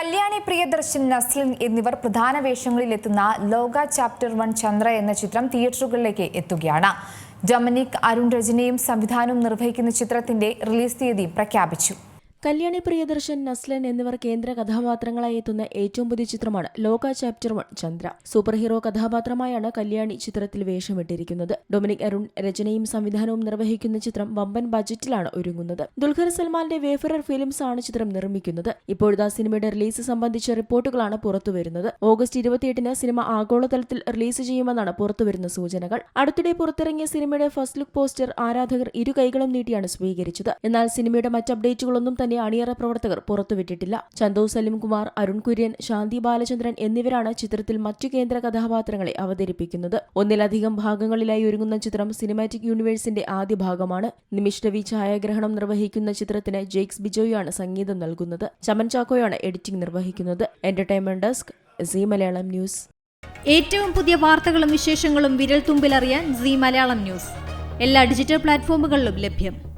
കല്യാണി പ്രിയദർശൻ നസ്ലിൻ എന്നിവർ പ്രധാന വേഷങ്ങളിലെത്തുന്ന ലോക ചാപ്റ്റർ വൺ ചന്ദ്ര എന്ന ചിത്രം തിയേറ്ററുകളിലേക്ക് എത്തുകയാണ്. ഡൊമിനിക് അരുൺ രജനയും സംവിധാനവും നിർവഹിക്കുന്ന ചിത്രത്തിന്റെ റിലീസ് തീയതി പ്രഖ്യാപിച്ചു. കല്യാണി പ്രിയദർശൻ നസ്ലൻ എന്നിവർ കേന്ദ്ര കഥാപാത്രങ്ങളായി എത്തുന്ന ഏറ്റവും പുതിയ ചിത്രമാണ് Lokah chapter one Chandra. Super hero കഥാപാത്രമായാണ് Kalyani ചിത്രത്തിൽ വേഷമിട്ടിരിക്കുന്നത്. ഡൊമിനിക് അരുൺ രചനയും സംവിധാനവും നിർവഹിക്കുന്ന ചിത്രം വമ്പൻ ബജറ്റിലാണ് ഒരുങ്ങുന്നത്. ദുൽഖർ സൽമാന്റെ വേഫറർ ഫിലിംസ് ആണ് ചിത്രം നിർമ്മിക്കുന്നത്. ഇപ്പോഴത്തെ സിനിമയുടെ റിലീസ് സംബന്ധിച്ച റിപ്പോർട്ടുകളാണ് പുറത്തുവരുന്നത്. ഓഗസ്റ്റ് ഇരുപത്തിയെട്ടിന് സിനിമ ആഗോളതലത്തിൽ റിലീസ് ചെയ്യുമെന്നാണ് പുറത്തുവരുന്ന സൂചനകൾ. അടുത്തിടെ പുറത്തിറങ്ങിയ സിനിമയുടെ ഫസ്റ്റ് ലുക്ക് പോസ്റ്റർ ആരാധകർ ഇരു കൈകളും നീട്ടിയാണ് സ്വീകരിച്ചത്. എന്നാൽ സിനിമയുടെ മറ്റ് അപ്ഡേറ്റുകളൊന്നും തന്നെ അണിയറ പ്രവർത്തകർ പുറത്തുവിട്ടിട്ടില്ല. ചന്തു സലിം കുമാർ അരുൺ കുര്യൻ ശാന്തി ബാലചന്ദ്രൻ എന്നിവരാണ് ചിത്രത്തിൽ മറ്റു കേന്ദ്ര കഥാപാത്രങ്ങളെ അവതരിപ്പിക്കുന്നത്. ഒന്നിലധികം ഭാഗങ്ങളിലായി ഒരുങ്ങുന്ന ചിത്രം സിനിമാറ്റിക് യൂണിവേഴ്സിന്റെ ആദ്യ ഭാഗമാണ്. നിമിഷ് രവി ഛായാഗ്രഹണം നിർവഹിക്കുന്ന ചിത്രത്തിന് ജെയ്ക്സ് ബിജോയാണ് സംഗീതം നൽകുന്നത്. ചമൻ ചാക്കോയാണ് എഡിറ്റിംഗ് നിർവഹിക്കുന്നത്. Entertainment desk Zee Malayalam news. ഏറ്റവും പുതിയ വാർത്തകളും വിശേഷങ്ങളും വിരൽ തുമ്പിലറിയാൻ സി മലയാളം ന്യൂസ്. എല്ലാ ഡിജിറ്റൽ പ്ലാറ്റ്ഫോമുകളിലും ലഭ്യം.